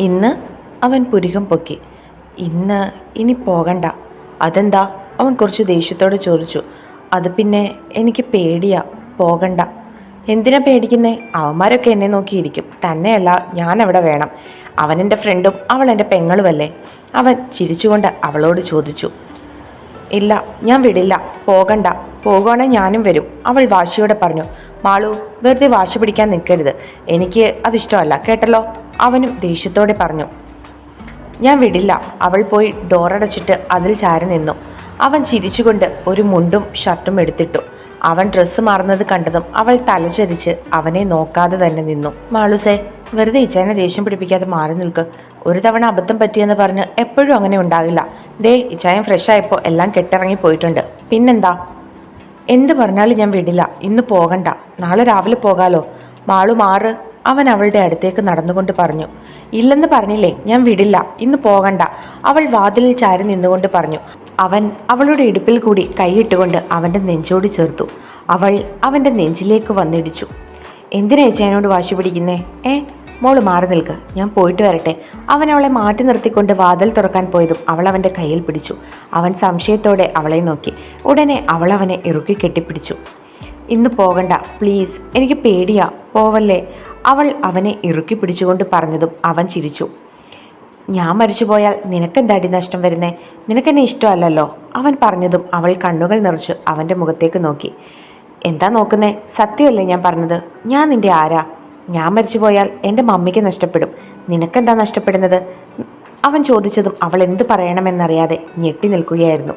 ഇന്ന് അവൻ പുരികം പൊക്കി. ഇന്ന് ഇനി പോകണ്ട. അതെന്താ? അവൻ കുറച്ച് ദേഷ്യത്തോടെ ചോദിച്ചു. അത് പിന്നെ എനിക്ക് പേടിയാ. പോകണ്ട. എന്തിനാ പേടിക്കുന്നേ? അവന്മാരൊക്കെ എന്നെ നോക്കിയിരിക്കും. തന്നെയല്ല ഞാൻ അവിടെ വേണം. അവൻ എന്റെ ഫ്രണ്ടും അവൾ എന്റെ പെങ്ങളുമല്ലേ? അവൻ ചിരിച്ചുകൊണ്ട് അവളോട് ചോദിച്ചു. ഇല്ല ഞാൻ വിടില്ല. പോകണ്ട. പോകുവാണെങ്കിൽ ഞാനും വരും. അവൾ വാശിയോടെ പറഞ്ഞു. മാളു വെറുതെ വാശി പിടിക്കാൻ നിൽക്കരുത്. എനിക്ക് അതിഷ്ടമല്ല. കേട്ടല്ലോ? അവനും ദേഷ്യത്തോടെ പറഞ്ഞു ഞാൻ വിടില്ല. അവൾ പോയി ഡോറടച്ചിട്ട് അതിൽ ചാരി നിന്നു. അവൻ ചിരിച്ചുകൊണ്ട് ഒരു മുണ്ടും ഷർട്ടും എടുത്തിട്ടു. അവൻ ഡ്രസ്സ് മാറുന്നത് കണ്ടതും അവൾ തലചരിച്ച് അവനെ നോക്കാതെ തന്നെ നിന്നു. മാളുസേ വെറുതെ ഇച്ചാനെ ദേഷ്യം പിടിപ്പിക്കാതെ മാറി നിൽക്ക്. ഒരു തവണ അബദ്ധം പറ്റിയെന്ന് പറഞ്ഞ് എപ്പോഴും അങ്ങനെ ഉണ്ടാകില്ല. ദേ ഇച്ചായൻ ഫ്രഷ് ആയപ്പോൾ എല്ലാം കെട്ടിറങ്ങി പോയിട്ടുണ്ട്. പിന്നെന്താ? എന്ത് പറഞ്ഞാലും ഞാൻ വിടില്ല. ഇന്ന് പോകണ്ട. നാളെ രാവിലെ പോകാലോ. മാളു മാറ്. അവൻ അവളുടെ അടുത്തേക്ക് നടന്നുകൊണ്ട് പറഞ്ഞു ഇല്ലെന്ന് പറഞ്ഞില്ലേ ഞാൻ വിടില്ല ഇന്ന് പോകണ്ട. അവൾ വാതിലിൽ ചാരി നിന്നുകൊണ്ട് പറഞ്ഞു അവൻ അവളുടെ ഇടുപ്പിൽ കൂടി കൈയിട്ടുകൊണ്ട് അവന്റെ നെഞ്ചോട് ചേർത്തു. അവൾ അവന്റെ നെഞ്ചിലേക്ക് വന്നിടിച്ചു എന്തിനാ ചേച്ചനോട് വാശി പിടിക്കുന്നേ? ഏ മോൾ മാറി നിൽക്ക് ഞാൻ പോയിട്ട് വരട്ടെ. അവൻ അവളെ മാറ്റി നിർത്തിക്കൊണ്ട് വാതിൽ തുറക്കാൻ പോയതും അവൾ അവന്റെ കയ്യിൽ പിടിച്ചു. അവൻ സംശയത്തോടെ അവളെ നോക്കി ഉടനെ അവൾ അവനെ ഇറുക്കി കെട്ടിപ്പിടിച്ചു ഇന്ന് പോകണ്ട പ്ലീസ് എനിക്ക് പേടിയാ പോവല്ലേ. അവൾ അവനെ ഇറുക്കി പിടിച്ചുകൊണ്ട് പറഞ്ഞതും അവൻ ചിരിച്ചു. ഞാൻ മരിച്ചു പോയാൽ നിനക്കെന്താടി നഷ്ടം വരുന്നേ? നിനക്കെന്നെ ഇഷ്ടമല്ലല്ലോ? അവൻ പറഞ്ഞതും അവൾ കണ്ണുകൾ നിറച്ച് അവന്റെ മുഖത്തേക്ക് നോക്കി. എന്താ നോക്കുന്നേ? സത്യമല്ലേ ഞാൻ പറഞ്ഞത്? ഞാൻ നിന്റെ ആരാ? ഞാൻ മരിച്ചു പോയാൽ എന്റെ മമ്മിക്ക് നഷ്ടപ്പെടും. നിനക്കെന്താ നഷ്ടപ്പെടുന്നത്? അവൻ ചോദിച്ചതും അവൾ എന്ത് പറയണമെന്നറിയാതെ ഞെട്ടി നിൽക്കുകയായിരുന്നു.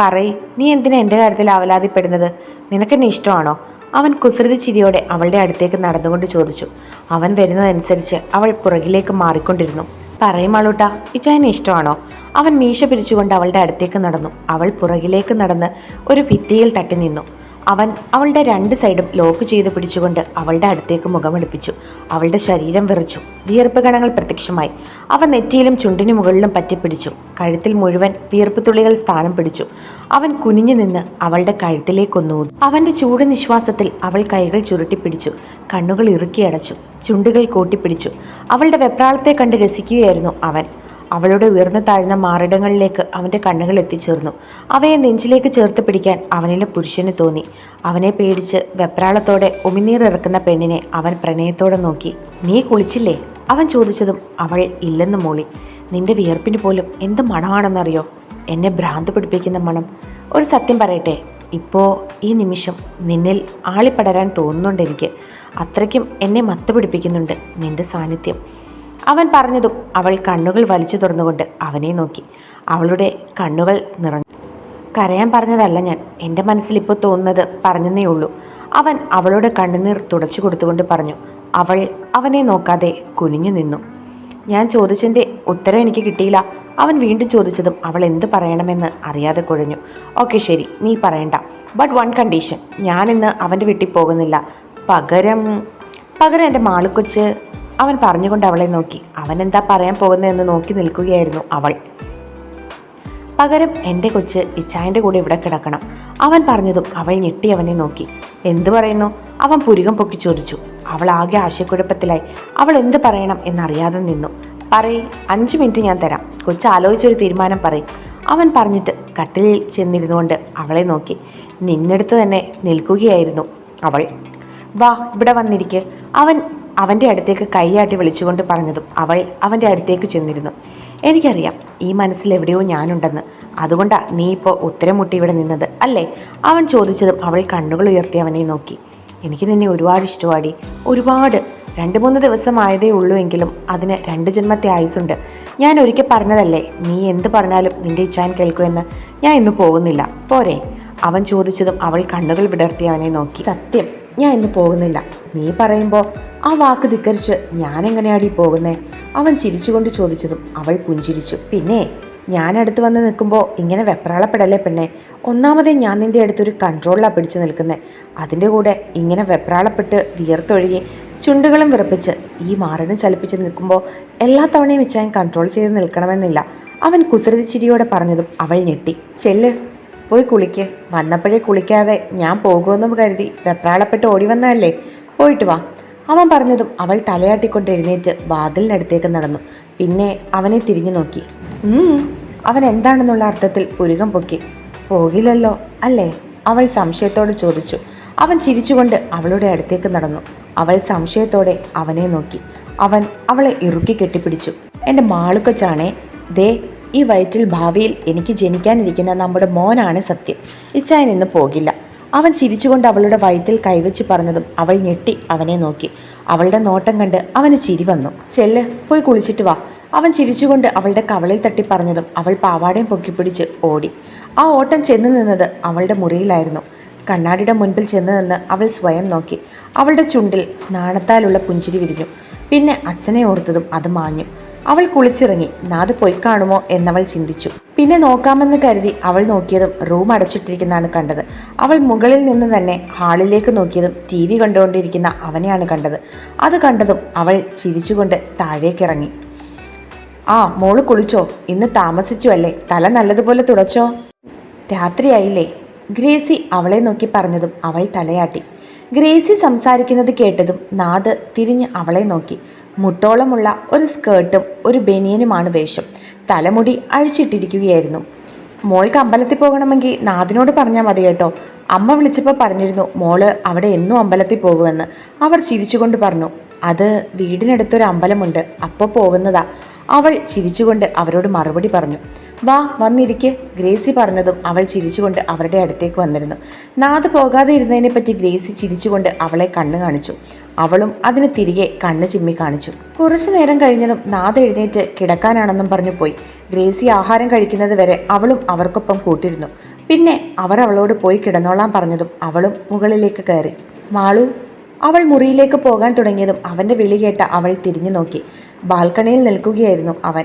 പറയ് നീ എന്തിനാ എന്റെ കാര്യത്തിൽ അവലാതിപ്പെടുന്നത് നിനക്കെന്നെ ഇഷ്ടമാണോ? അവൻ കുസൃതി ചിരിയോടെ അവളുടെ അടുത്തേക്ക് നടന്നുകൊണ്ട് ചോദിച്ചു. അവൻ വരുന്നതനുസരിച്ച് അവൾ പുറകിലേക്ക് മാറിക്കൊണ്ടിരുന്നു. പറയും മാളൂട്ട ഇച്ചായനെ ഇഷ്ടമാണോ? അവൻ മീശ പിരിച്ചുകൊണ്ട് അവളുടെ അടുത്തേക്ക് നടന്നു. അവൾ പുറകിലേക്ക് നടന്ന് ഒരു ഭിത്തിയിൽ തട്ടി നിന്നു. അവൻ അവളുടെ രണ്ട് സൈഡും ലോക്ക് ചെയ്ത് പിടിച്ചുകൊണ്ട് അവളുടെ അടുത്തേക്ക് മുഖമെടുപ്പിച്ചു. അവളുടെ ശരീരം വിറച്ചു. വിയർപ്പ് കണങ്ങൾ പ്രത്യക്ഷമായി. അവൻ നെറ്റിയിലും ചുണ്ടിനു മുകളിലും പറ്റിപ്പിടിച്ചു കഴുത്തിൽ മുഴുവൻ വിയർപ്പ് തുള്ളികൾ സ്ഥാനം പിടിച്ചു. അവൻ കുനിഞ്ഞു നിന്ന് അവളുടെ കഴുത്തിലേക്കൊന്നു അവന്റെ ചൂട് നിശ്വാസത്തിൽ അവൾ കൈകൾ ചുരുട്ടിപ്പിടിച്ചു കണ്ണുകൾ ഇറുക്കിയടച്ചു ചുണ്ടുകൾ കൂട്ടിപ്പിടിച്ചു. അവളുടെ വെപ്രാളത്തെ കണ്ട് രസിക്കുകയായിരുന്നു അവൻ. അവളുടെ ഉയർന്നു താഴ്ന്ന മാറിടങ്ങളിലേക്ക് അവന്റെ കണ്ണുകൾ എത്തിച്ചേർന്നു. അവയെ നെഞ്ചിലേക്ക് ചേർത്ത് പിടിക്കാൻ അവനിലെ പുരുഷന് തോന്നി. അവനെ പേടിച്ച് വെപ്രാളത്തോടെ ഉമിനീറിറക്കുന്ന പെണ്ണിനെ അവൻ പ്രണയത്തോടെ നോക്കി. നീ കുളിച്ചില്ലേ? അവൻ ചോദിച്ചതും അവൾ ഇല്ലെന്ന് മൂളി. നിന്റെ വിയർപ്പിന് പോലും എന്ത് മണമാണെന്നറിയോ? എന്നെ ഭ്രാന്ത് പിടിപ്പിക്കുന്ന മണം. ഒരു സത്യം പറയട്ടെ ഇപ്പോൾ ഈ നിമിഷം നിന്നിൽ ആളിപ്പടരാൻ തോന്നുന്നുണ്ട് എനിക്ക്. അത്രയ്ക്കും എന്നെ മത്ത് പിടിപ്പിക്കുന്നുണ്ട് നിന്റെ സാന്നിധ്യം. അവൻ പറഞ്ഞതും അവൾ കണ്ണുകൾ വലിച്ചു തുറന്നുകൊണ്ട് അവനെ നോക്കി. അവളുടെ കണ്ണുകൾ നിറഞ്ഞു. കരയാൻ പറഞ്ഞതല്ല ഞാൻ. എന്റെ മനസ്സിൽ ഇപ്പോൾ തോന്നുന്നത് പറഞ്ഞെന്നേ ഉള്ളൂ. അവൻ അവളുടെ കണ്ണുനീർ തുടച്ചു കൊടുത്തുകൊണ്ട് പറഞ്ഞു. അവൾ അവനെ നോക്കാതെ കുനിഞ്ഞു നിന്നു. ഞാൻ ചോദിച്ചതിന്റെ ഉത്തരം എനിക്ക് കിട്ടിയില്ല. അവൻ വീണ്ടും ചോദിച്ചതും അവൾ എന്ത് പറയണമെന്ന് അറിയാതെ കുഴഞ്ഞു. ഓക്കെ ശരി. നീ പറയണ്ട. ബട്ട് വൺ കണ്ടീഷൻ ഞാനിന്ന് അവന്റെ വീട്ടിൽ പോകുന്നില്ല. പകരം പകരം എന്റെ മാളുക്കൊച്ച് അവൻ പറഞ്ഞുകൊണ്ട് അവളെ നോക്കി. അവൻ എന്താ പറയാൻ പോകുന്നതെന്ന് നോക്കി നിൽക്കുകയായിരുന്നു അവൾ. പകരം എന്റെ കൊച്ച് ഇച്ചായന്റെ കൂടെ ഇവിടെ കിടക്കണം. അവൻ പറഞ്ഞതും അവൾ ഞെട്ടി അവനെ നോക്കി. എന്തു പറയുന്നു? അവൻ പുരുകം പൊക്കി ചോദിച്ചു. അവൾ ആകെ ആശയക്കുഴപ്പത്തിലായി. അവൾ എന്ത് പറയണം എന്നറിയാതെ നിന്നു. പറയ് അഞ്ച് മിനിറ്റ് ഞാൻ തരാം. കൊച്ച് ആലോചിച്ചൊരു തീരുമാനം പറയും. അവൻ പറഞ്ഞിട്ട് കട്ടിലിൽ ചെന്നിരുന്നുകൊണ്ട് അവളെ നോക്കി. നിന്നെടുത്ത് തന്നെ നിൽക്കുകയായിരുന്നു അവൾ. വാ ഇവിടെ വന്നിരിക്കെ. അവൻ അവന്റെ അടുത്തേക്ക് കൈയാട്ടി വിളിച്ചുകൊണ്ട് പറഞ്ഞതും അവൾ അവന്റെ അടുത്തേക്ക് ചെന്നിരുന്നു. എനിക്കറിയാം ഈ മനസ്സിൽ എവിടെയോ ഞാനുണ്ടെന്ന്. അതുകൊണ്ടാ നീ ഇപ്പോൾ ഉത്തരം മുട്ടി ഇവിടെ നിന്നത് അല്ലേ? അവൻ ചോദിച്ചതും അവൾ കണ്ണുകൾ ഉയർത്തി അവനെ നോക്കി. എനിക്ക് നിന്നെ ഒരുപാട് ഇഷ്ടമാടി ഒരുപാട്. രണ്ട് മൂന്ന് ദിവസമായതേ ഉള്ളൂ എങ്കിലും അതിന് രണ്ട് ജന്മത്തെ ആയുസുണ്ട് ഞാൻ ഒരിക്കൽ പറഞ്ഞതല്ലേ നീ എന്ത് പറഞ്ഞാലും നിന്റെ ഇച്ഛാൻ കേൾക്കുമെന്ന്. ഞാൻ ഇന്ന് പോകുന്നില്ല. പോരെ. അവൻ ചോദിച്ചതും അവൾ കണ്ണുകൾ വിടർത്തി അവനെ നോക്കി. സത്യം. ഞാൻ ഇന്ന് പോകുന്നില്ല. നീ പറയുമ്പോൾ ആ വാക്ക് ധിക്കരിച്ച് ഞാൻ എങ്ങനെയാടി പോകുന്നേ? അവൻ ചിരിച്ചുകൊണ്ട് ചോദിച്ചതും അവൾ പുഞ്ചിരിച്ചു. പിന്നെ ഞാൻ അടുത്ത് വന്ന് നിൽക്കുമ്പോൾ ഇങ്ങനെ വെപ്രാളപ്പെടല്ലേ പെണ്ണെ? ഒന്നാമതേ ഞാൻ നിന്റെ അടുത്തൊരു കൺട്രോളിലാണ് പിടിച്ചു നിൽക്കുന്നത് അതിന്റെ കൂടെ ഇങ്ങനെ വെപ്രാളപ്പെട്ട് വിയർത്തൊഴുകി ചുണ്ടുകളും വിറപ്പിച്ച് ഈ മാറിനും ചലിപ്പിച്ച് നിൽക്കുമ്പോൾ എല്ലാ തവണയും വെച്ച് ഞാൻ കൺട്രോൾ ചെയ്ത് നിൽക്കണമെന്നില്ല. അവൻ കുസൃതി ചിരിയോടെ പറഞ്ഞതും അവൾ ഞെട്ടി. ചെല്ല്. പോയി കുളിക്ക്. വന്നപ്പോഴേ കുളിക്കാതെ ഞാൻ പോകുമെന്നും കരുതി വെപ്രാളപ്പെട്ട് ഓടി വന്നതല്ലേ? പോയിട്ട് വാ. അവൻ പറഞ്ഞതും അവൾ തലയാട്ടിക്കൊണ്ട് എഴുന്നേറ്റ് വാതിലിനടുത്തേക്ക് നടന്നു. പിന്നെ അവനെ തിരിഞ്ഞു നോക്കി. അവൻ എന്താണെന്നുള്ള അർത്ഥത്തിൽ പുരുകം പൊക്കി. പോകില്ലല്ലോ അല്ലേ? അവൾ സംശയത്തോട് ചോദിച്ചു. അവൻ ചിരിച്ചുകൊണ്ട് അവളുടെ അടുത്തേക്ക് നടന്നു. അവൾ സംശയത്തോടെ അവനെ നോക്കി. അവൻ അവളെ ഇറുക്കി കെട്ടിപ്പിടിച്ചു. എന്റെ മാളുക്കൊച്ചാണേ ദേ ഈ വയറ്റിൽ ഭാവിയിൽ എനിക്ക് ജനിക്കാനിരിക്കുന്ന നമ്മുടെ മോനാണ് സത്യം. ഇച്ചായൻ ഇന്ന് പോകില്ല. അവൻ ചിരിച്ചുകൊണ്ട് അവളുടെ വയറ്റിൽ കൈവച്ച് പറഞ്ഞതും അവൾ ഞെട്ടി അവനെ നോക്കി. അവളുടെ നോട്ടം കണ്ട് അവന് ചിരി വന്നു. ചെല്ല് പോയി കുളിച്ചിട്ട് വാ. അവൻ ചിരിച്ചുകൊണ്ട് അവളുടെ കവളിൽ തട്ടി പറഞ്ഞതും അവൾ പാവാടയും പൊക്കിപ്പിടിച്ച് ഓടി. ആ ഓട്ടം ചെന്ന് നിന്നത് അവളുടെ മുറിയിലായിരുന്നു. കണ്ണാടിയുടെ മുൻപിൽ ചെന്ന് നിന്ന് അവൾ സ്വയം നോക്കി. അവളുടെ ചുണ്ടിൽ നാണത്താലുള്ള പുഞ്ചിരി വിരിഞ്ഞു. പിന്നെ അച്ഛനെ ഓർത്തതും അത് മാഞ്ഞു. അവൾ കുളിച്ചിറങ്ങി നാത് പോയി കാണുമോ? എന്നവൾ ചിന്തിച്ചു. പിന്നെ നോക്കാമെന്ന് കരുതി അവൾ നോക്കിയതും റൂം അടച്ചിട്ടിരിക്കുന്നതാണ് കണ്ടത്. അവൾ മുകളിൽ നിന്ന് തന്നെ ഹാളിലേക്ക് നോക്കിയതും ടി വി കണ്ടുകൊണ്ടിരിക്കുന്ന അവനെയാണ് കണ്ടത്. അത് കണ്ടതും അവൾ ചിരിച്ചുകൊണ്ട് താഴേക്കിറങ്ങി. ആ മോൾ കുളിച്ചോ? ഇന്ന് താമസിച്ചു അല്ലേ തല നല്ലതുപോലെ തുടച്ചോ? രാത്രിയായില്ലേ. ഗ്രേസി അവളെ നോക്കി പറഞ്ഞതും അവൾ തലയാട്ടി. ഗ്രേസി സംസാരിക്കുന്നത് കേട്ടതും നാദ് തിരിഞ്ഞ് അവളെ നോക്കി. മുട്ടോളമുള്ള ഒരു സ്കേർട്ടും ഒരു ബനിയനുമാണ് വേഷം. തലമുടി അഴിച്ചിട്ടിരിക്കുകയായിരുന്നു. മോൾക്ക് അമ്പലത്തിൽ പോകണമെങ്കിൽ നാഥിനോട് പറഞ്ഞാൽ മതി കേട്ടോ. അമ്മ വിളിച്ചപ്പോൾ പറഞ്ഞിരുന്നു മോൾ അവിടെ എന്നും അമ്പലത്തിൽ പോകുമെന്ന്. അവർ ചിരിച്ചുകൊണ്ട് പറഞ്ഞു അത് വീടിനടുത്തൊരു അമ്പലമുണ്ട്. അപ്പോൾ പോകുന്നതാ. അവൾ ചിരിച്ചുകൊണ്ട് അവരോട് മറുപടി പറഞ്ഞു. വാ വന്നിരിക്കെ ഗ്രേസി പറഞ്ഞതും അവൾ ചിരിച്ചുകൊണ്ട് അവരുടെ അടുത്തേക്ക് വന്നിരുന്നു. നാത് പോകാതെ ഇരുന്നതിനെ പറ്റി ഗ്രേസി ചിരിച്ചുകൊണ്ട് അവളെ കണ്ണു കാണിച്ചു. അവളും അതിന് തിരികെ കണ്ണ് ചിമ്മി കാണിച്ചു. കുറച്ചു നേരം കഴിഞ്ഞതും നാദ് എഴുന്നേറ്റ് കിടക്കാനാണെന്നും പറഞ്ഞു പോയി. ഗ്രേസി ആഹാരം കഴിക്കുന്നത് വരെ അവളും അവർക്കൊപ്പം കൂട്ടിരുന്നു. പിന്നെ അവർ അവളോട് പോയി കിടന്നോളാൻ പറഞ്ഞതും അവളും മുകളിലേക്ക് കയറി. മാളു അവൾ മുറിയിലേക്ക് പോകാൻ തുടങ്ങിയതും അവന്റെ വിളി കേട്ട അവൾ തിരിഞ്ഞു നോക്കി. ബാൽക്കണിയിൽ നിൽക്കുകയായിരുന്നു അവൻ.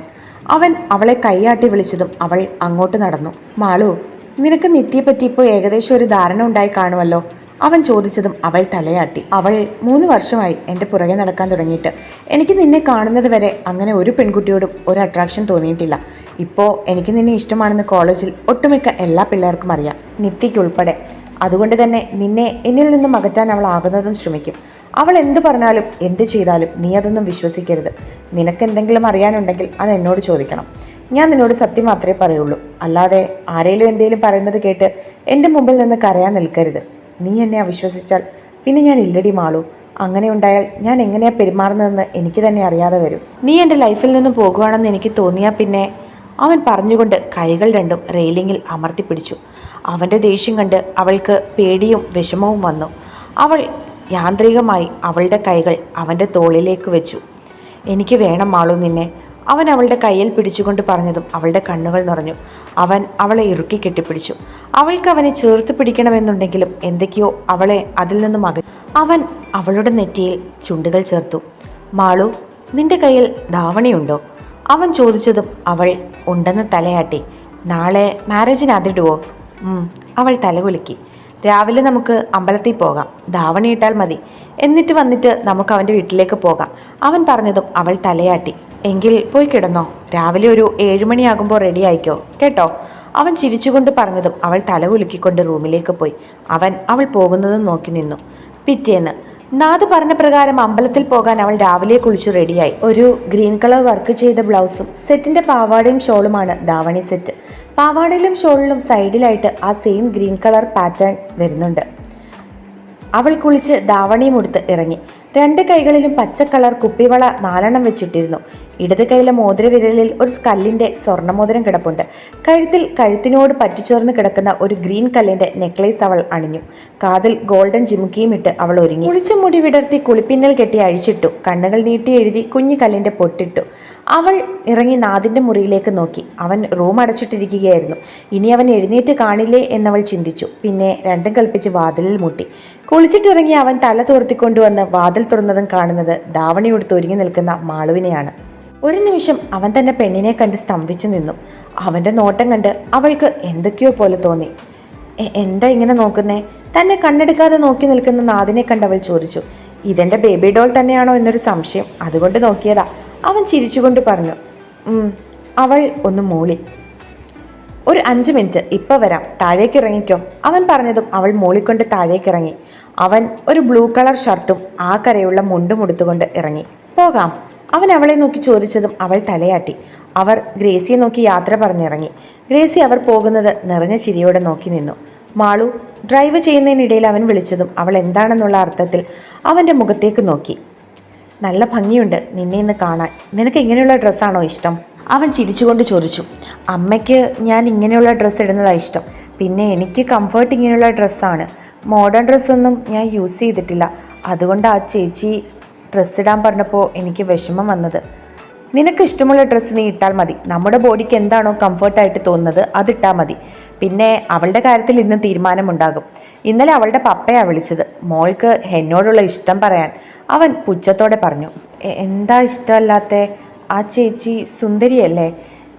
അവൻ അവളെ കൈയാട്ടി വിളിച്ചതും അവൾ അങ്ങോട്ട് നടന്നു. മാളു നിനക്ക് നിത്യയെപ്പറ്റി ഇപ്പോൾ ഏകദേശം ഒരു ധാരണ ഉണ്ടായി കാണുമല്ലോ? അവൻ ചോദിച്ചതും അവൾ തലയാട്ടി. അവൾ മൂന്ന് വർഷമായി എന്റെ പുറകെ നടക്കാൻ തുടങ്ങിയിട്ട്. എനിക്ക് നിന്നെ കാണുന്നത് വരെ അങ്ങനെ ഒരു പെൺകുട്ടിയോടും ഒരു അട്രാക്ഷൻ തോന്നിയിട്ടില്ല. ഇപ്പോൾ എനിക്ക് നിന്നെ ഇഷ്ടമാണെന്ന് കോളേജിൽ ഒട്ടുമിക്ക എല്ലാ പിള്ളേർക്കും അറിയാം. നിത്യയ്ക്കുൾപ്പെടെ അതുകൊണ്ട് തന്നെ നിന്നെ എന്നിൽ നിന്നും അകറ്റാൻ അവൾ ആകുന്നതും ശ്രമിക്കും. അവൾ എന്ത് പറഞ്ഞാലും എന്ത് ചെയ്താലും നീ അതൊന്നും വിശ്വസിക്കരുത്. നിനക്ക് എന്തെങ്കിലും അറിയാനുണ്ടെങ്കിൽ അത് എന്നോട് ചോദിക്കണം. ഞാൻ നിന്നോട് സത്യം മാത്രമേ പറയുള്ളൂ. അല്ലാതെ ആരെങ്കിലും എന്തെങ്കിലും പറയുന്നത് കേട്ട് എന്റെ മുമ്പിൽ നിന്ന് കരയാൻ നിൽക്കരുത്. നീ എന്നെ അവിശ്വസിച്ചാൽ പിന്നെ ഞാൻ ഇല്ലടി മാളൂ. അങ്ങനെ ഉണ്ടായാൽ ഞാൻ എങ്ങനെയാ പെരുമാറുന്നതെന്ന് എനിക്ക് തന്നെ അറിയാതെ വരും. നീ എന്റെ ലൈഫിൽ നിന്ന് പോകുവാണെന്ന് എനിക്ക് തോന്നിയാൽ പിന്നെ അവൻ പറഞ്ഞുകൊണ്ട് കൈകൾ രണ്ടും റെയിലിങ്ങിൽ അമർത്തി പിടിച്ചു. അവന്റെ ദേഷ്യം കണ്ട് അവൾക്ക് പേടിയും വിഷമവും വന്നു. അവൾ യാന്ത്രികമായി അവളുടെ കൈകൾ അവന്റെ തോളിലേക്ക് വെച്ചു. എനിക്ക് വേണം മാളു നിന്നെ അവൻ അവളുടെ കയ്യിൽ പിടിച്ചുകൊണ്ട് പറഞ്ഞതും അവളുടെ കണ്ണുകൾ നിറഞ്ഞു. അവൻ അവളെ ഇറുക്കി കെട്ടിപ്പിടിച്ചു. അവൾക്ക് അവനെ ചേർത്ത് പിടിക്കണമെന്നുണ്ടെങ്കിലും എന്തൊക്കെയോ അവളെ അതിൽ നിന്നും അക അവൻ അവളുടെ നെറ്റിയിൽ ചുണ്ടുകൾ ചേർത്തു. മാളു നിന്റെ കയ്യിൽ ധാവണിയുണ്ടോ? അവൻ ചോദിച്ചതും അവൾ ഉണ്ടെന്ന് തലയാട്ടി. നാളെ മാരേജിന് അതിടുവോ? അവൾ തലകുലുക്കി രാവിലെ നമുക്ക് അമ്പലത്തിൽ പോകാം. ധാവണി ഇട്ടാൽ മതി. എന്നിട്ട് വന്നിട്ട് നമുക്ക് അവന്റെ വീട്ടിലേക്ക് പോകാം. അവൻ പറഞ്ഞതും അവൾ തലയാട്ടി. എങ്കിൽ പോയി കിടന്നോ. രാവിലെ ഒരു ഏഴുമണിയാകുമ്പോൾ റെഡി ആയിക്കോ. കേട്ടോ? അവൻ ചിരിച്ചുകൊണ്ട് പറഞ്ഞതും അവൾ തല കുലുക്കിക്കൊണ്ട് റൂമിലേക്ക് പോയി. അവൻ അവൾ പോകുന്നതും നോക്കി നിന്നു. പിറ്റേന്ന്. നാദ് പറഞ്ഞ പ്രകാരം അമ്പലത്തിൽ പോകാൻ അവൾ രാവിലെ കുളിച്ച് റെഡിയായി ഒരു ഗ്രീൻ കളർ വർക്ക് ചെയ്ത ബ്ലൗസും സെറ്റിന്റെ പാവാടയും ഷോളുമാണ് ധാവണി സെറ്റ്. പാവാടയിലും ഷോളിലും സൈഡിലായിട്ട് ആ സെയിം ഗ്രീൻ കളർ പാറ്റേൺ വരുന്നുണ്ട്. അവൾ കുളിച്ച് ദാവണിയും ഉടുത്ത് ഇറങ്ങി. രണ്ട് കൈകളിലും പച്ച കളർ കുപ്പിവള നാലെണ്ണം വെച്ചിട്ടിരുന്നു. ഇടത് കൈയിലെ മോതിരവിരലിൽ ഒരു കല്ലിന്റെ സ്വർണമോതിരം കിടപ്പുണ്ട്. കഴുത്തിൽ കഴുത്തിനോട് പറ്റിച്ചേർന്ന് കിടക്കുന്ന ഒരു ഗ്രീൻ കല്ലിന്റെ നെക്ലേസ് അവൾ അണിഞ്ഞു. കാതിൽ ഗോൾഡൻ ജിമുക്കിയും ഇട്ട് അവൾ ഒരുങ്ങി. കുളിച്ച മുടി വിടർത്തി കുളിപ്പിന്നൽ കെട്ടി അഴിച്ചിട്ടു. കണ്ണുകൾ നീട്ടി എഴുതി കുഞ്ഞു കല്ലിന്റെ പൊട്ടിട്ടു. അവൾ ഇറങ്ങി നാദിന്റെ മുറിയിലേക്ക് നോക്കി. അവൻ റൂം അടച്ചിട്ടിരിക്കുകയായിരുന്നു. ഇനി അവൻ എഴുന്നേറ്റ് കാണില്ലേ എന്നവൾ ചിന്തിച്ചു. പിന്നെ രണ്ടും കൽപ്പിച്ച് വാതിലിൽ മുട്ടി. കുളിച്ചിട്ടിറങ്ങി അവൻ തല തോർത്തിക്കൊണ്ടുവന്ന് വാതിൽ തുറന്നതും കാണുന്നത് ധാവണി ഉടുത്ത് ഒരുങ്ങി നിൽക്കുന്ന മാളുവിനെയാണ്. ഒരു നിമിഷം അവൻ തന്നെ പെണ്ണിനെ കണ്ട് സ്തംഭിച്ചു നിന്നു. അവന്റെ നോട്ടം കണ്ട് അവൾക്ക് എന്തൊക്കെയോ പോലെ തോന്നി. "എ- എന്താ ഇങ്ങനെ നോക്കുന്നേ? തന്നെ കണ്ണെടുക്കാതെ നോക്കി നിൽക്കുന്ന നാദിനെ കണ്ട് അവൾ ചോദിച്ചു ഇതെന്റെ ബേബി ഡോൾ തന്നെയാണോ എന്നൊരു സംശയം. അതുകൊണ്ട് നോക്കിയതാ. അവൻ ചിരിച്ചുകൊണ്ട് പറഞ്ഞു അവൾ ഒന്ന് മൂളി. ഒരു അഞ്ച് മിനിറ്റ് ഇപ്പൊ വരാം. താഴേക്ക് ഇറങ്ങിക്കോ. അവൻ പറഞ്ഞതും അവൾ മൂളിക്കൊണ്ട് താഴേക്ക് ഇറങ്ങി. അവൻ ഒരു ബ്ലൂ കളർ ഷർട്ടും ആ കരയുള്ള മുണ്ടും ഉടുത്തുകൊണ്ട് ഇറങ്ങി. പോകാം. അവൻ അവളെ നോക്കി ചോദിച്ചതും അവൾ തലയാട്ടി. അവർ ഗ്രേസിയെ നോക്കി യാത്ര പറഞ്ഞിറങ്ങി. ഗ്രേസി അവർ പോകുന്നത് നിറഞ്ഞ ചിരിയോടെ നോക്കി നിന്നു. മാളു ഡ്രൈവ് ചെയ്യുന്നതിനിടയിൽ അവൻ വിളിച്ചതും അവൾ എന്താണെന്നുള്ള അർത്ഥത്തിൽ അവന്റെ മുഖത്തേക്ക് നോക്കി. നല്ല ഭംഗിയുണ്ട് നിന്നെ ഇന്ന് കാണാൻ. നിനക്ക് ഇങ്ങനെയുള്ള ഡ്രസ്സാണോ ഇഷ്ടം? അവൻ ചിരിച്ചുകൊണ്ട് ചോദിച്ചു. അമ്മയ്ക്ക് ഞാൻ ഇങ്ങനെയുള്ള ഡ്രസ്സ് ഇടുന്നതാണ് ഇഷ്ടം. പിന്നെ എനിക്ക് കംഫർട്ട് ഇങ്ങനെയുള്ള ഡ്രസ്സാണ്. മോഡേൺ ഡ്രസ്സൊന്നും ഞാൻ യൂസ് ചെയ്തിട്ടില്ല. അതുകൊണ്ട് ആ ചേച്ചി ഡ്രസ്സ് ഇടാൻ പറഞ്ഞപ്പോൾ എനിക്ക് വിഷമം വന്നത്. നിനക്ക് ഇഷ്ടമുള്ള ഡ്രസ്സ് നീ ഇട്ടാൽ മതി. നമ്മുടെ ബോഡിക്ക് എന്താണോ കംഫർട്ടായിട്ട് തോന്നുന്നത് അതിട്ടാൽ മതി. പിന്നെ അവളുടെ കാര്യത്തിൽ ഇന്ന് തീരുമാനമുണ്ടാകും. ഇന്നലെ അവളുടെ പപ്പയാണ് വിളിച്ചത്. മോൾക്ക് എന്നോടുള്ള ഇഷ്ടം പറയാൻ. അവൻ പുച്ഛത്തോടെ പറഞ്ഞു എന്താ ഇഷ്ടമല്ലാത്ത? ആ ചേച്ചി സുന്ദരിയല്ലേ?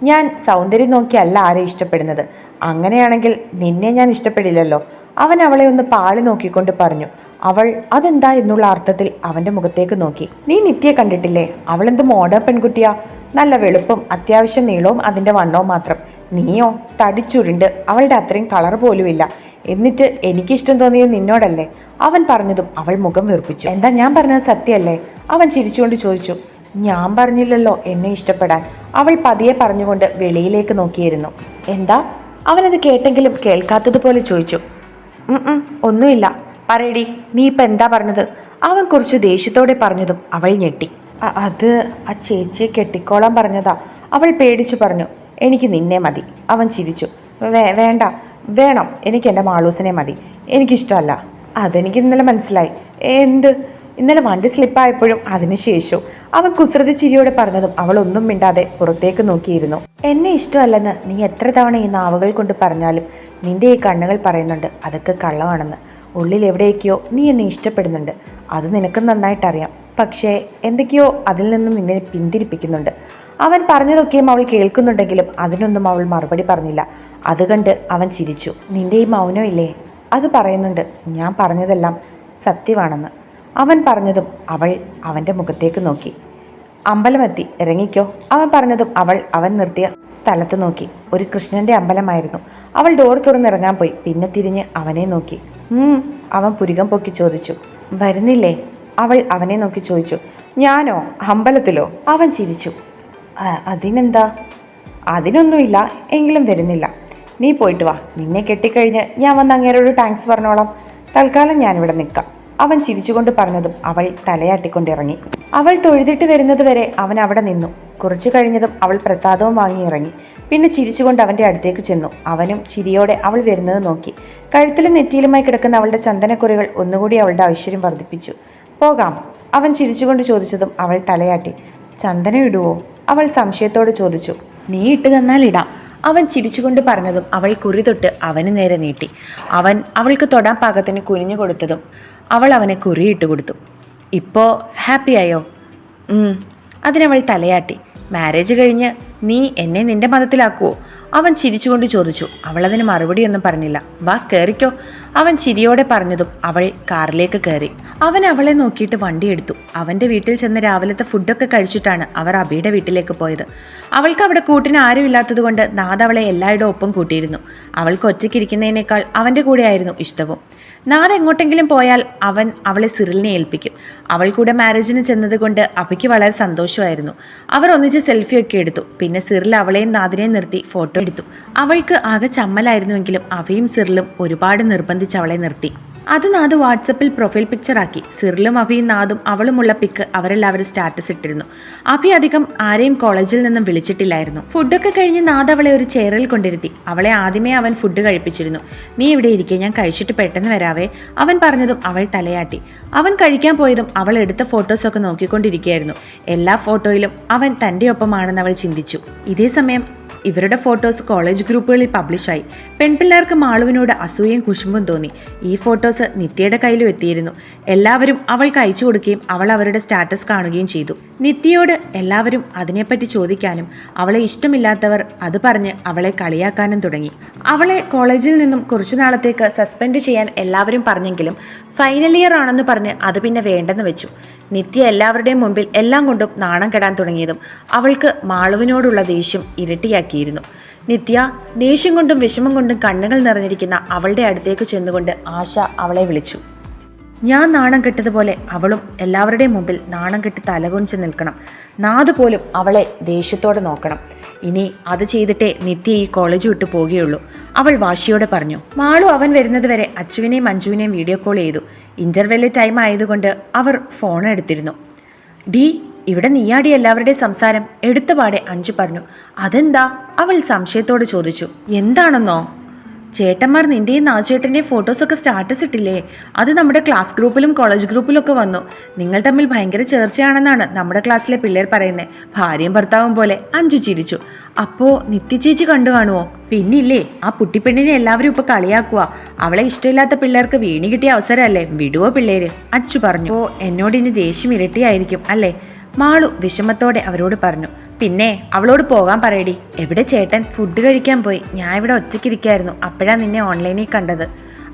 ഞാൻ സൗന്ദര്യം നോക്കിയല്ല ആരെ ഇഷ്ടപ്പെടുന്നത്. അങ്ങനെയാണെങ്കിൽ നിന്നെ ഞാൻ ഇഷ്ടപ്പെടില്ലല്ലോ. അവൻ അവളെ ഒന്ന് പാളി നോക്കിക്കൊണ്ട് പറഞ്ഞു അവൾ അതെന്താ എന്നുള്ള അർത്ഥത്തിൽ അവന്റെ മുഖത്തേക്ക് നോക്കി. നീ നിത്യെ കണ്ടിട്ടില്ലേ? അവൾ അവളെന്ത് മോഡേൺ പെൺകുട്ടിയാ? നല്ല വെളുപ്പും അത്യാവശ്യം നീളവും അതിന്റെ വണ്ണവും മാത്രം. നീയോ? തടിച്ചുരുണ്ട്. അവളുടെ അത്രയും കളർ പോലുമില്ല. എന്നിട്ട് എനിക്കിഷ്ടം തോന്നിയത് നിന്നോടല്ലേ? അവൻ പറഞ്ഞതും അവൾ മുഖം വീർപ്പിച്ചു. എന്താ ഞാൻ പറഞ്ഞത് സത്യമല്ലേ അവൻ ചിരിച്ചുകൊണ്ട് ചോദിച്ചു. ഞാൻ പറഞ്ഞില്ലല്ലോ എന്നെ ഇഷ്ടപ്പെടാൻ. അവൾ പതിയെ പറഞ്ഞുകൊണ്ട് വെളിയിലേക്ക് നോക്കിയിരുന്നു. എന്താ? അവനത് കേട്ടെങ്കിലും കേൾക്കാത്തതുപോലെ ചോദിച്ചു. "ഉം ഉം, ഒന്നുമില്ല. പറയടി നീ ഇപ്പം എന്താ പറഞ്ഞത്? അവൻ കുറച്ച് ദേഷ്യത്തോടെ പറഞ്ഞതും അവൾ ഞെട്ടി. അത് ആ ചേച്ചിയെ കെട്ടിക്കോളാൻ പറഞ്ഞതാ. അവൾ പേടിച്ചു പറഞ്ഞു എനിക്ക് നിന്നെ മതി. അവൻ ചിരിച്ചു "വേ വേണ്ട വേണം എനിക്ക് എന്റെ മാളൂസിനെ മതി. എനിക്കിഷ്ടമല്ല. അതെനിക്ക് ഇന്നലെ മനസ്സിലായി. എന്ത്? ഇന്നലെ വണ്ടി സ്ലിപ്പായപ്പോഴും അതിനുശേഷവും അവൻ കുസൃതി ചിരിയോടെ പറഞ്ഞതും അവൾ ഒന്നും മിണ്ടാതെ പുറത്തേക്ക് നോക്കിയിരുന്നു. എന്നെ ഇഷ്ടമല്ലെന്ന് നീ എത്ര തവണ ഈ നാവുകൾ കൊണ്ട് പറഞ്ഞാലും നിന്റെ ഈ കണ്ണുകൾ പറയുന്നുണ്ട് അതൊക്കെ കള്ളമാണെന്ന്. ഉള്ളിൽ എവിടെയൊക്കെയോ നീ എന്നെ ഇഷ്ടപ്പെടുന്നുണ്ട്. അത് നിനക്ക് നന്നായിട്ടറിയാം. പക്ഷേ എന്തൊക്കെയോ അതിൽ നിന്നും നിന്നെ പിന്തിരിപ്പിക്കുന്നുണ്ട്. അവൻ പറഞ്ഞതൊക്കെയും അവൾ കേൾക്കുന്നുണ്ടെങ്കിലും അതിനൊന്നും അവൾ മറുപടി പറഞ്ഞില്ല. അത് കണ്ട് അവൻ ചിരിച്ചു. നിന്റെ ഈ മൗനമില്ലേ അത് പറയുന്നുണ്ട്. ഞാൻ പറഞ്ഞതെല്ലാം സത്യമാണെന്ന്. അവൻ പറഞ്ഞതും അവൾ അവന്റെ മുഖത്തേക്ക് നോക്കി. അമ്പലമെത്തി. ഇറങ്ങിക്കോ. അവൻ പറഞ്ഞതും അവൾ അവൻ നിർത്തിയ സ്ഥലത്ത് നോക്കി. ഒരു കൃഷ്ണന്റെ അമ്പലമായിരുന്നു. അവൾ ഡോർ തുറന്നിറങ്ങാൻ പോയി. പിന്നെ തിരിഞ്ഞ് അവനെ നോക്കി. അവൻ പുരികം പൊക്കി ചോദിച്ചു. വരുന്നില്ലേ? അവൾ അവനെ നോക്കി ചോദിച്ചു. ഞാനോ? അമ്പലത്തിലോ? അവൻ ചിരിച്ചു. "ആ, അതിനെന്താ? അതിനൊന്നുമില്ല എങ്കിലും വരുന്നില്ല. നീ പോയിട്ട് വാ. നിന്നെ കെട്ടിക്കഴിഞ്ഞ് ഞാൻ വന്ന് അങ്ങേരോട് താങ്ക്സ് പറഞ്ഞോളാം. തൽക്കാലം ഞാനിവിടെ നിൽക്കാം. അവൻ ചിരിച്ചുകൊണ്ട് പറഞ്ഞതും അവൾ തലയാട്ടിക്കൊണ്ടിറങ്ങി. അവൾ തൊഴുതിട്ട് വരുന്നത് വരെ അവൻ അവിടെ നിന്നു. കുറച്ചു കഴിഞ്ഞതും അവൾ പ്രസാദവും വാങ്ങി ഇറങ്ങി. പിന്നെ ചിരിച്ചുകൊണ്ട് അവന്റെ അടുത്തേക്ക് ചെന്നു. അവനും ചിരിയോടെ അവൾ വരുന്നത് നോക്കി. കഴുത്തിലും നെറ്റിയിലുമായി കിടക്കുന്ന അവളുടെ ചന്ദനക്കുറികൾ ഒന്നുകൂടി അവളുടെ ഐശ്വര്യം വർദ്ധിപ്പിച്ചു. പോകാം അവൻ ചിരിച്ചുകൊണ്ട് ചോദിച്ചതും അവൾ തലയാട്ടി. ചന്ദനം ഇടുവോ? അവൾ സംശയത്തോടെ ചോദിച്ചു. നീ ഇട്ട് തന്നാൽ ഇടാം അവൻ ചിരിച്ചുകൊണ്ട് പറഞ്ഞതും അവൾ കുറി തൊട്ട് അവന് നേരെ നീട്ടി. അവൻ അവൾക്ക് തൊടാൻ പാകത്തിന് കുനിഞ്ഞു കൊടുത്തതും അവൾ അവനെ കുറിയിട്ട് കൊടുത്തു. ഇപ്പോൾ ഹാപ്പിയായോ. അതിനവൾ തലയാട്ടി. മാരേജ് കഴിഞ്ഞ് നീ എന്നെ നിന്റെ മതത്തിലാക്കുവോ? അവൻ ചിരിച്ചുകൊണ്ട് ചോദിച്ചു. അവൾ അതിന് മറുപടിയൊന്നും പറഞ്ഞില്ല. വാ കയറിക്കോ അവൻ ചിരിയോടെ പറഞ്ഞതും അവൾ കാറിലേക്ക് കയറി അവൻ അവളെ നോക്കിയിട്ട് വണ്ടി എടുത്തു. അവന്റെ വീട്ടിൽ ചെന്ന് രാവിലത്തെ ഫുഡൊക്കെ കഴിച്ചിട്ടാണ് അവർ അബിയുടെ വീട്ടിലേക്ക് പോയത്. അവൾക്ക് അവിടെ കൂട്ടിന് ആരും കൊണ്ട് നാദ് അവളെ എല്ലായിടും ഒപ്പം കൂട്ടിയിരുന്നു. അവൾക്ക് ഒറ്റയ്ക്കിരിക്കുന്നതിനേക്കാൾ അവന്റെ കൂടെയായിരുന്നു ഇഷ്ടവും. നാദ് എങ്ങോട്ടെങ്കിലും പോയാൽ അവൻ അവളെ സിറിലിനെ ഏൽപ്പിക്കും. അവൾ കൂടെ മാരേജിന് ചെന്നതുകൊണ്ട് അവയ്ക്ക് വളരെ സന്തോഷമായിരുന്നു. അവർ ഒന്നിച്ച് സെൽഫിയൊക്കെ എടുത്തു. പിന്നെ സിറിൽ അവളെയും നാദിനെയും നിർത്തി ഫോട്ടോ എടുത്തു. അവൾക്ക് ആകെ ചമ്മലായിരുന്നുവെങ്കിലും അവയും സിറിലും ഒരുപാട് നിർബന്ധിച്ച് അവളെ നിർത്തി. അത് നാദ് വാട്സപ്പിൽ പ്രൊഫൈൽ പിക്ചർ ആക്കി. സിറിലും അഭിയും നാദും അവളുമുള്ള പിക്ക് അവരെല്ലാവരും സ്റ്റാറ്റസ് ഇട്ടിരുന്നു. അഭി അധികം ആരെയും കോളേജിൽ നിന്നും വിളിച്ചിട്ടില്ലായിരുന്നു. ഫുഡൊക്കെ കഴിഞ്ഞ് നാദ് അവളെ ഒരു ചെയറിൽ കൊണ്ടിരുത്തി. അവളെ ആദ്യമേ അവൻ ഫുഡ് കഴിപ്പിച്ചിരുന്നു. നീ ഇവിടെ ഇരിക്കെ ഞാൻ കഴിച്ചിട്ട് പെട്ടെന്ന് വരാവേ അവൻ പറഞ്ഞതും അവൾ തലയാട്ടി. അവൻ കഴിക്കാൻ പോയതും അവൾ എടുത്ത ഫോട്ടോസൊക്കെ നോക്കിക്കൊണ്ടിരിക്കുകയായിരുന്നു. എല്ലാ ഫോട്ടോയിലും അവൻ തന്റെ ഒപ്പമാണെന്ന് അവൾ ചിന്തിച്ചു. ഇതേ സമയം ഇവരുടെ ഫോട്ടോസ് കോളേജ് ഗ്രൂപ്പുകളിൽ പബ്ലിഷായി പെൺപിള്ളേർക്ക് മാളുവിനോട് അസൂയയും കുശുമ്പും തോന്നി. ഈ ഫോട്ടോസ് നിത്യയുടെ കയ്യിലും എത്തിയിരുന്നു. എല്ലാവരും അവൾക്ക് അയച്ചു കൊടുക്കുകയും അവൾ അവരുടെ സ്റ്റാറ്റസ് കാണുകയും ചെയ്തു. നിത്യയോട് എല്ലാവരും അതിനെപ്പറ്റി ചോദിക്കാനും അവളെ ഇഷ്ടമില്ലാത്തവർ അത് പറഞ്ഞ് അവളെ കളിയാക്കാനും തുടങ്ങി. അവളെ കോളേജിൽ നിന്നും കുറച്ചു നാളത്തേക്ക് സസ്പെൻഡ് ചെയ്യാൻ എല്ലാവരും പറഞ്ഞെങ്കിലും ഫൈനൽ ഇയർ ആണെന്ന് പറഞ്ഞ് അത് പിന്നെ വേണ്ടെന്ന് വെച്ചു. നിത്യ എല്ലാവരുടെയും മുമ്പിൽ എല്ലാം കൊണ്ടും നാണം കെടാൻ തുടങ്ങിയതും അവൾക്ക് മാളുവിനോടുള്ള ദേഷ്യം ഇരട്ടിയായി. പൂർത്തിയാക്കിയിരുന്നു നിത്യ ദേഷ്യം കൊണ്ടും വിഷമം കൊണ്ടും കണ്ണുകൾ നിറഞ്ഞിരിക്കുന്ന അവളുടെ അടുത്തേക്ക് ചെന്നുകൊണ്ട് ആശ അവളെ വിളിച്ചു. ഞാൻ നാണം കെട്ടതുപോലെ അവളും എല്ലാവരുടെയും മുമ്പിൽ നാണം കെട്ടി തലകുനിച്ച് നിൽക്കണം. നാദ് പോലും അവളെ ദേഷ്യത്തോടെ നോക്കണം. ഇനി അത് ചെയ്തിട്ടേ നിത്യ ഈ കോളേജ് വിട്ടു പോകുകയുള്ളൂ. അവൾ വാശിയോടെ പറഞ്ഞു. മാളു അവൻ വരുന്നത് വരെ അച്ചുവിനെയും മഞ്ജുവിനെയും വീഡിയോ കോൾ ചെയ്തു. ഇന്റർവെൽ ടൈം ആയതുകൊണ്ട് അവർ ഫോൺ എടുത്തിരുന്നു. ഡി ഇവിടെ നീയാടി എല്ലാവരുടെ സംസാരം എടുത്തപാടെ അഞ്ചു പറഞ്ഞു. അതെന്താ? അവൾ സംശയത്തോട് ചോദിച്ചു. എന്താണെന്നോ? ചേട്ടന്മാർ നിന്റെയും നാചേട്ടന്റെയും ഫോട്ടോസൊക്കെ സ്റ്റാറ്റസ് ഇട്ടില്ലേ? അത് നമ്മുടെ ക്ലാസ് ഗ്രൂപ്പിലും കോളേജ് ഗ്രൂപ്പിലും ഒക്കെ വന്നു. നിങ്ങൾ തമ്മിൽ ഭയങ്കര ചേർച്ചയാണെന്നാണ് നമ്മുടെ ക്ലാസ്സിലെ പിള്ളേർ പറയുന്നത് ഭാര്യയും ഭർത്താവും പോലെ അഞ്ചു ചിരിച്ചു. അപ്പോ നിത്യചേച്ചി കണ്ടു കാണുമോ പിന്നില്ലേ ആ പുട്ടിപ്പെണ്ണിനെ എല്ലാവരും ഇപ്പോൾ കളിയാക്കുക അവളെ ഇഷ്ടമില്ലാത്ത പിള്ളേർക്ക് വീണി കിട്ടിയ അവസരമല്ലേ? വിടുവോ പിള്ളേര്? അച്ചു പറഞ്ഞു. ഓ എന്നോട് ഇനി ദേഷ്യം ഇരട്ടിയായിരിക്കും അല്ലേ? മാളു വിഷമത്തോടെ അവരോട് പറഞ്ഞു. പിന്നെ അവളോട് പോകാൻ പറയടി. എവിടെ ചേട്ടൻ ഫുഡ് കഴിക്കാൻ പോയി? ഞാൻ ഇവിടെ ഒറ്റയ്ക്കിരിക്കായിരുന്നു അപ്പോഴാ നിന്നെ ഓൺലൈനിൽ കണ്ടത്.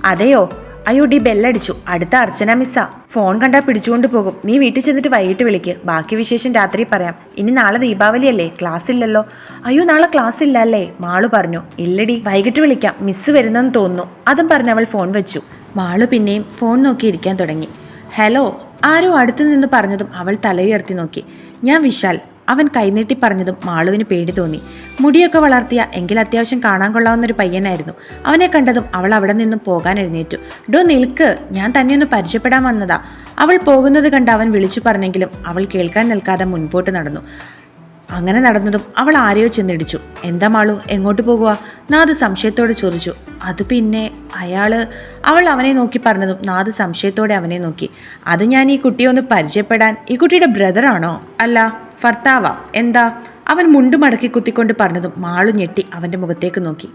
അതെയോ? അയ്യോ ഡി ബെല്ലടിച്ചു. അടുത്ത അർച്ചന മിസ്സാ ഫോൺ കണ്ടാൽ പിടിച്ചുകൊണ്ട് പോകും. നീ വീട്ടിൽ ചെന്നിട്ട് വൈകിട്ട് വിളിക്ക്. ബാക്കി വിശേഷം രാത്രി പറയാം. ഇനി നാളെ ദീപാവലി അല്ലേ ക്ലാസ് ഇല്ലല്ലോ. അയ്യോ നാളെ ക്ലാസ് ഇല്ല അല്ലേ? മാളു പറഞ്ഞു. ഇല്ലടി വൈകിട്ട് വിളിക്കാം. മിസ്സ് വരുന്നെന്ന് തോന്നുന്നു. അതും പറഞ്ഞ് അവൾ ഫോൺ വെച്ചു. മാളു പിന്നെയും ഫോൺ നോക്കിയിരിക്കാൻ തുടങ്ങി. ഹലോ ആരോ അടുത്തു നിന്ന് പറഞ്ഞതും അവൾ തലയുയർത്തി നോക്കി. ഞാൻ വിശാൽ. അവൻ കൈനീട്ടി പറഞ്ഞതും മാളുവിന് പേടി തോന്നി. മുടിയൊക്കെ വളർത്തിയ എങ്കിൽ അത്യാവശ്യം കാണാൻ കൊള്ളാവുന്ന ഒരു പയ്യനായിരുന്നു. അവനെ കണ്ടതും അവൾ അവിടെ നിന്നും പോകാൻ എഴുന്നേറ്റു. ഡോ നിൽക്ക്. ഞാൻ തന്നെ ഒന്ന് പരിചയപ്പെടാൻ വന്നതാ. അവൾ പോകുന്നത് കണ്ട് അവൻ വിളിച്ചു പറഞ്ഞെങ്കിലും അവൾ കേൾക്കാൻ നിൽക്കാതെ മുൻപോട്ട് നടന്നു. അങ്ങനെ നടന്നതും അവൾ ആരെയോ ചെന്നിടിച്ചു. എന്താ മാളു? എങ്ങോട്ട് പോകുക നാദ് സംശയത്തോടെ ചോദിച്ചു. അത് പിന്നെ അയാൾ അവൾ അവനെ നോക്കി പറഞ്ഞതും നാദ് സംശയത്തോടെ അവനെ നോക്കി. അത് ഞാൻ ഈ കുട്ടിയെ ഒന്ന് പരിചയപ്പെടാൻ ഈ കുട്ടിയുടെ ബ്രദറാണോ അല്ല. ഭർത്താവാ എന്താ? അവൻ മുണ്ടുമടക്കി കുത്തിക്കൊണ്ട് പറഞ്ഞതും മാളു ഞെട്ടി അവന്റെ മുഖത്തേക്ക് നോക്കി.